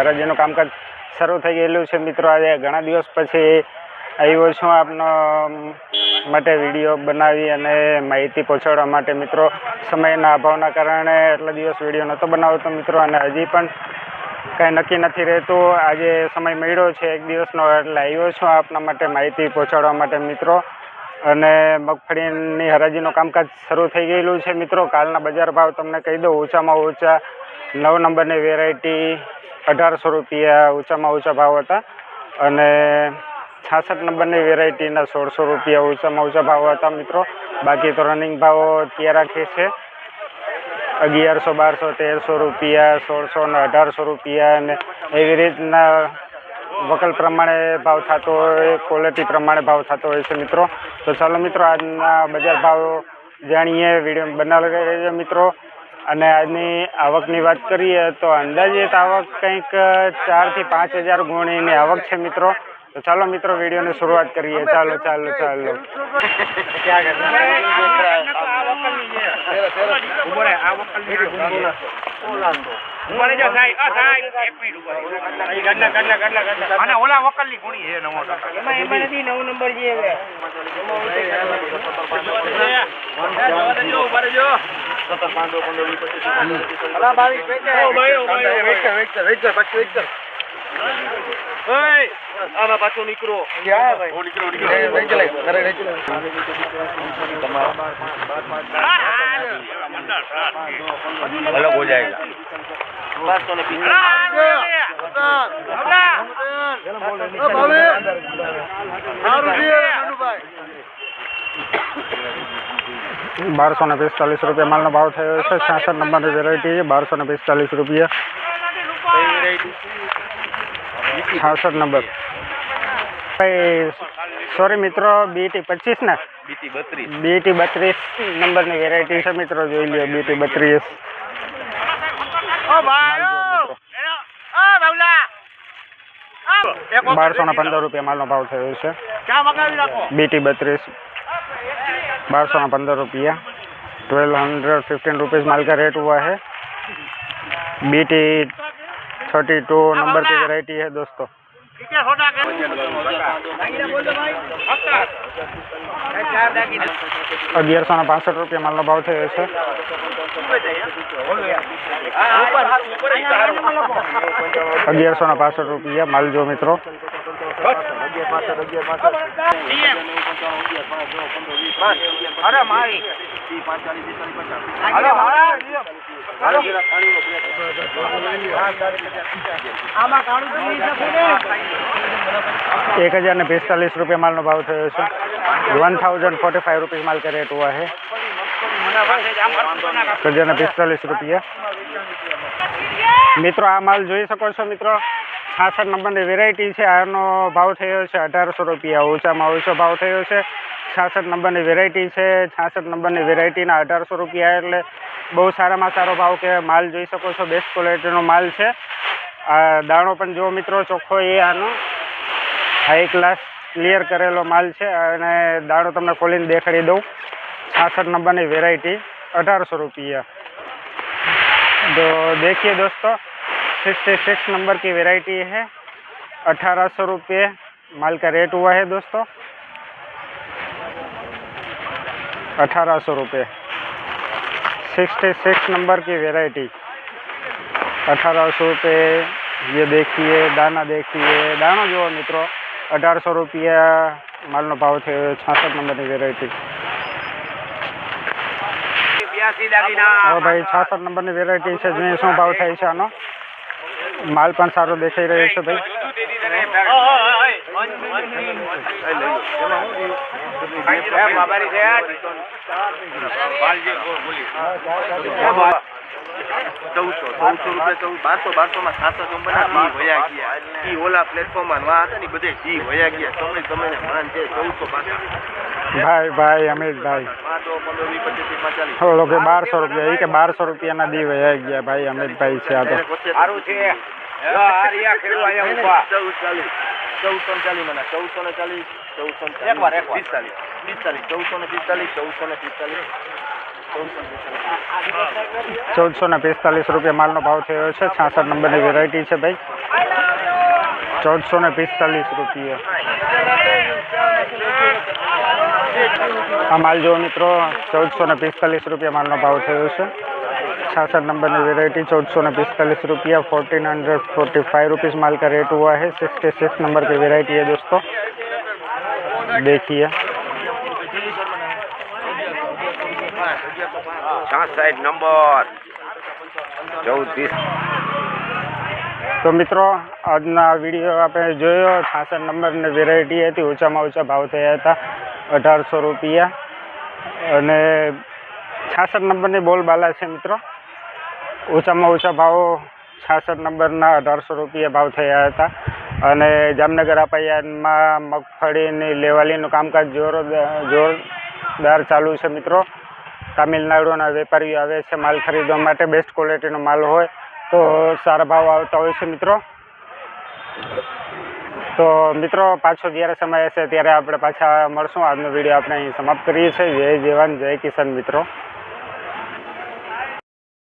હરાજીનું કામકાજ શરૂ થઈ ગયેલું છે મિત્રો. આજે ઘણા દિવસ પછી આવ્યો છું આપનો માટે વીડિયો બનાવી અને માહિતી પહોંચાડવા માટે મિત્રો. સમયના અભાવના કારણે એટલા દિવસ વીડિયો નહોતો બનાવતો મિત્રો અને હજી પણ કાંઈ નક્કી નથી રહેતું. આજે સમય મળ્યો છે એક દિવસનો એટલે આવ્યો છું આપના માટે માહિતી પહોંચાડવા માટે મિત્રો. અને મગફળીની હરાજીનું કામકાજ શરૂ થઈ ગયેલું છે મિત્રો. કાલના બજાર ભાવ તમને કહી દઉં, ઓછામાં ઓછા નવ નંબરની વેરાયટી અઢારસો રૂપિયા ઊંચામાં ઊંચા ભાવ હતા અને છાસઠ નંબરની વેરાયટીના સોળસો રૂપિયા ઊંચામાં ઊંચા ભાવ હતા મિત્રો. બાકી તો રનિંગ ભાવ ત્યાં રાખે છે અગિયારસો, બારસો, તેરસો રૂપિયા, સોળસો ને અઢારસો રૂપિયા અને એવી રીતના વકલ પ્રમાણે ભાવ થતો હોય ક્વોલિટી પ્રમાણે ભાવ થતો હોય છે મિત્રો. તો ચાલો મિત્રો આજના બજાર ભાવ જાણીએ, વીડિયો બનાવી મિત્રો. અને આજની આવકની વાત કરીએ તો અંદાજિત આવક કંઈક ચારથી પાંચ હજાર ગુણીની આવક છે મિત્રો. તો ચાલો મિત્રો વિડીયોની શરૂઆત કરીએ. ચાલો ચાલો ચાલો. સતત પાંદો પંદર વીસ પચીસ અલા બાવીસ વેચ કર વેચ કર વેચ કર પાછું વેચ કર આમાં પાછો નીકળો. અલગ હો જાયેગા બારસો ને પિસ્તાલીસ રૂપિયા માલનો ભાવ થયો છે. છાસઠ નંબરની વેરાયટી બારસો ને પિસ્તાલીસ રૂપિયા. છાસઠ નંબર. ભાઈ સોરી મિત્રો બીટી પચીસ ને? બીટી બત્રીસ નંબરની વેરાયટી છે મિત્રો જોઈ લો બીટી બત્રીસ. બારસો ને પંદર રૂપિયા માલનો ભાવ થયો છે. બીટી બત્રીસ. बारह सौ पंद्रह रुपया ट्वेल्व हंड्रेड फिफ्टीन रुपीज़ माल का रेट हुआ है B T thirty two number की वैरायटी है दोस्तों ટીકે સોડા કે ચાર દાગીના અગિયારસો ને પાસઠ રૂપિયા માલનો ભાવ થયો છે અગિયારસો ને પાસઠ રૂપિયા માલ જો મિત્રો અરે મારી અરે મારા આમાં કાળું તો નહીં શકું ને एक हज़ार ने पिस्तालीस रुपया माल નો ભાવ થયો છે one thousand forty five rupees माल का रेट हुआ है એક હજાર ને પિસ્તાલીસ રૂપિયા મિત્રો આ માલ જોઈ શકો છો મિત્રો છાસઠ નંબરની વેરાયટી છે. આનો ભાવ થયો છે અઢારસો રૂપિયા. ઓછામાં ઓછો ભાવ થયો છે છાસઠ નંબરની વેરાયટી છે. છાસઠ નંબરની વેરાયટીના અઢારસો રૂપિયા એટલે બહુ સારામાં સારો ભાવ કે માલ જોઈ શકો છો. બેસ્ટ ક્વોલિટીનો માલ છે. આ દાણો પણ જો મિત્રો, ચોખ્ખો એ આનો. હાઈ ક્લાસ ક્લિયર કરેલો માલ છે અને દાણો તમને ખોલીને દેખાડી દઉં. છાસઠ નંબરની વેરાયટી અઢારસો રૂપિયા. તો દેખીએ દોસ્તો सिक्सटी सिक्स नंबर की वेराइटी है। अठारह सौ रुपये माल का रेट हुआ है दोस्तों। अठारह सौ रुपये। सिक्सटी सिक्स नंबर की वेराइटी अठारह सौ रुपये। ये देखिए दाना देखिए। दाना जो मित्रों દાણો सौ रुपया माल नो भाव थे થયો नंबर की वेराइटी ભાઈ છાસઠ નંબરની વેરાયટી છે જોઈએ શું ભાવ भाव थे आ માલ પણ સારો દેખાઈ રહ્યો છે ભાઈ. ચૌદસો ચૌદસો રૂપિયા ચૌદ બારસો બારસો માં સાતસો કંપના વયા ગયા ઈ ઓલા પ્લેટફોર્મમાં હતા ને બધે જી વયા ગયા તમે તમે માન છે ચૌદસો પાછા ભાઈ ભાઈ અમિતભાઈ. ઓલો કે બારસો રૂપિયા એ કે બારસો રૂપિયાના દી વયા ગયા ભાઈ અમિતભાઈ છે આ તો. ચૌદસો ને ચાલીસ મને ચૌદસો ને ચાલીસ ચૌદસો ને. પિસ્તાલીસ પિસ્તાલીસ ચૌદસો ને પિસ્તાલીસ ચૌદસો ને પિસ્તાલીસ ચૌદસો ને પિસ્તાલીસ રૂપિયા માલનો ભાવ થયો છે. છાસઠ નંબરની વેરાયટી છે ભાઈ. ચૌદસો ને પિસ્તાલીસ રૂપિયા આ માલ જો મિત્રો ચૌદસો ને પિસ્તાલીસ રૂપિયા માલનો ભાવ થયો છે छाछठ नंबर में वेराइटी चौदह सौ पिस्तालीस रुपया fourteen hundred forty five rupees माल का रेट हुआ है सिक्सटी सिक्स नंबर की वेराइटी है दोस्तों देखिए છાસઠ નંબર ચૌદ વીસ તો મિત્રો, આજના વીડિયો આપણે જોયો. છાસઠ નંબરની વેરાયટી હતી. ઊંચામાં ઓછા ભાવ થયા હતા. અઢારસો રૂપિયા. અને છાસઠ નંબરની બોલબાલા છે મિત્રો. ઊંચામાં ઓછા ભાવો છાસઠ નંબરના અઢારસો રૂપિયા ભાવ થયા હતા. અને જામનગર અપાયાનમાં મગફળીની લેવાલીનું કામકાજ જોર જોરદાર ચાલુ છે મિત્રો. તામિલનાડુના વેપારીઓ આવે છે માલ ખરીદવા માટે. બેસ્ટ ક્વોલિટીનો માલ હોય. તો સારા ભાવ આવતા હોય છે મિત્રો. તો મિત્રો, પાછો જ્યારે સમય હશે ત્યારે આપણે પાછા મળશું. આજનો વીડિયો આપણે અહીં સમાપ્ત કરીએ છીએ. જય જવાન, જય કિસાન મિત્રો.